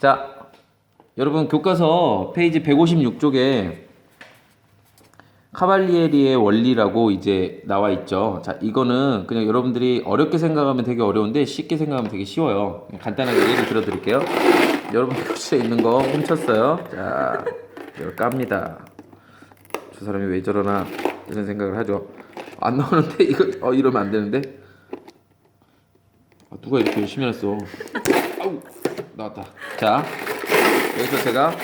자, 여러분 교과서 페이지 156쪽에 카발리에리의 원리라고 이제 나와 있죠. 자, 이거는 그냥 여러분들이 어렵게 생각하면 되게 어려운데 쉽게 생각하면 되게 쉬워요. 간단하게 예를 들어 드릴게요. 여러분 교실에 있는 거 훔쳤어요. 자, 이걸 깝니다. 저 사람이 왜 저러나 이런 생각을 하죠. 안 나오는데 이거 어 이러면 안 되는데. 아, 누가 이렇게 열심히 했어? 나왔다. 자 여기서 제가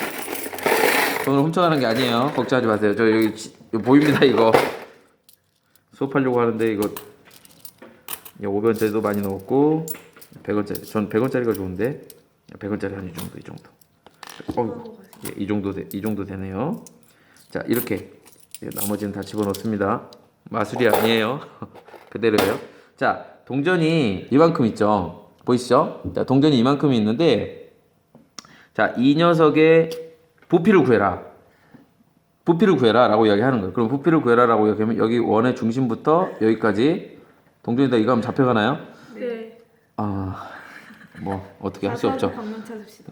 돈을 훔쳐가는 게 아니에요. 걱정하지 마세요. 저 여기 지- 보입니다 이거. 수업하려고 하는데 이거 500원짜리도 많이 넣었고 100원짜리. 전 100원짜리가 좋은데 100원짜리 한 이 정도 이 정도. 어, 예, 이 정도 돼, 이 정도 되네요. 자 이렇게 예, 나머지는 다 집어넣습니다. 마술이 아니에요. 그대로예요. 자 동전이 이만큼 있죠. 보이시죠? 자 동전이 이만큼이 있는데 자 이 녀석의 부피를 구해라. 부피를 구해라 라고 이야기하는 거예요. 그럼 부피를 구해라 라고 이야기하면 여기 원의 중심부터 여기까지 동전이 다 이거 하면 잡혀가나요? 네. 아 뭐 어떻게 할 수 없죠.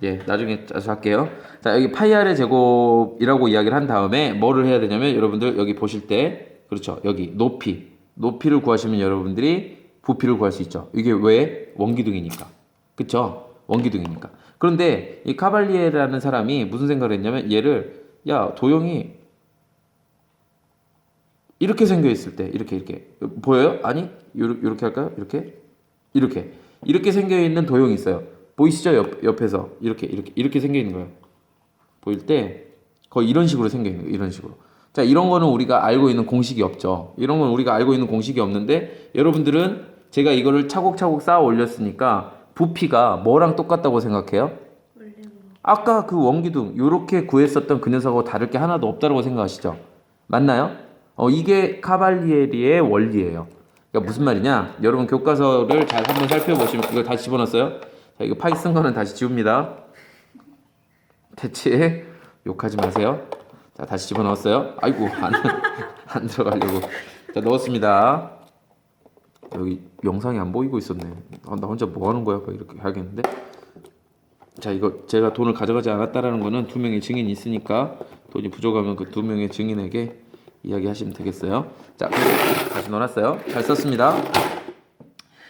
예, 나중에 짜서 할게요. 자, 여기 파이알의 제곱이라고 이야기를 한 다음에 뭐를 해야 되냐면 여러분들 여기 보실 때 그렇죠. 여기 높이. 높이를 구하시면 여러분들이 부피를 구할 수 있죠. 이게 왜? 원기둥이니까. 그쵸? 원기둥이니까. 그런데 이 카발리에라는 사람이 무슨 생각을 했냐면 얘를 야, 도형이 이렇게 생겨 있을 때 이렇게 이렇게 보여요? 아니? 요렇게 할까요? 이렇게? 이렇게 이렇게 생겨 있는 도형이 있어요. 보이시죠? 옆, 옆에서 이렇게 이렇게 이렇게 생겨 있는 거예요. 보일 때 거의 이런 식으로 생겨 있는 거예요. 이런 식으로. 자, 이런 거는 우리가 알고 있는 공식이 없죠. 이런 건 우리가 알고 있는 공식이 없는데 여러분들은 제가 이거를 차곡차곡 쌓아 올렸으니까 부피가 뭐랑 똑같다고 생각해요? 아까 그 원기둥 요렇게 구했었던 그 녀석하고 다를 게 하나도 없다고 생각하시죠? 맞나요? 어 이게 카발리에리의 원리예요. 그러니까 무슨 말이냐? 여러분 교과서를 잘 한번 살펴보시면 이거 다시 집어넣었어요? 자 이거 파이 쓴 거는 다시 지웁니다. 대체 욕하지 마세요. 자 다시 집어넣었어요. 아이고 안, 안 들어가려고. 자 넣었습니다. 여기 영상이 안 보이고 있었네. 아, 나 혼자 뭐 하는 거야? 막 이렇게 해야겠는데. 자 이거 제가 돈을 가져가지 않았다라는 거는 두 명의 증인이 있으니까 돈이 부족하면 그 두 명의 증인에게 이야기하시면 되겠어요. 자 다시 넣어놨어요. 잘 썼습니다.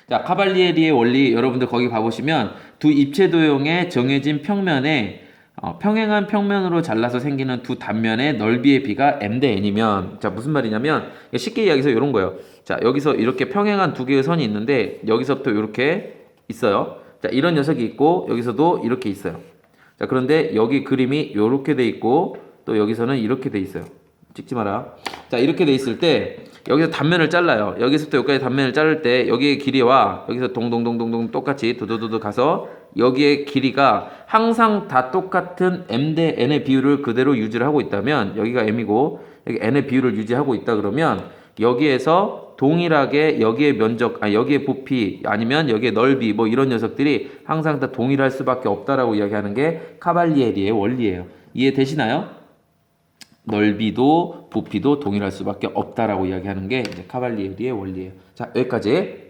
자 카발리에리의 원리 여러분들 거기 가보시면 두 입체 도형의 정해진 평면에 어, 평행한 평면으로 잘라서 생기는 두 단면의 넓이의 비가 m 대 n이면 자 무슨 말이냐면 쉽게 이야기해서 이런 거예요. 자 여기서 이렇게 평행한 두 개의 선이 있는데 여기서부터 이렇게 있어요. 자 이런 녀석이 있고 여기서도 이렇게 있어요. 자 그런데 여기 그림이 이렇게 돼 있고 또 여기서는 이렇게 돼 있어요. 찍지 마라. 자 이렇게 돼 있을 때 여기서 단면을 잘라요. 여기서부터 여기까지 단면을 자를 때 여기의 길이와 여기서 동동동동동 똑같이 두두두두 가서 여기의 길이가 항상 다 똑같은 m 대 n의 비율을 그대로 유지를 하고 있다면 여기가 m이고 여기 n의 비율을 유지하고 있다 그러면 여기에서 동일하게 여기의 면적, 아 여기의 부피 아니면 여기의 넓이 뭐 이런 녀석들이 항상 다 동일할 수밖에 없다라고 이야기하는 게 카발리에리의 원리예요. 이해되시나요? 넓이도 부피도 동일할 수밖에 없다라고 이야기하는 게 이제 카발리에리의 원리예요. 자 여기까지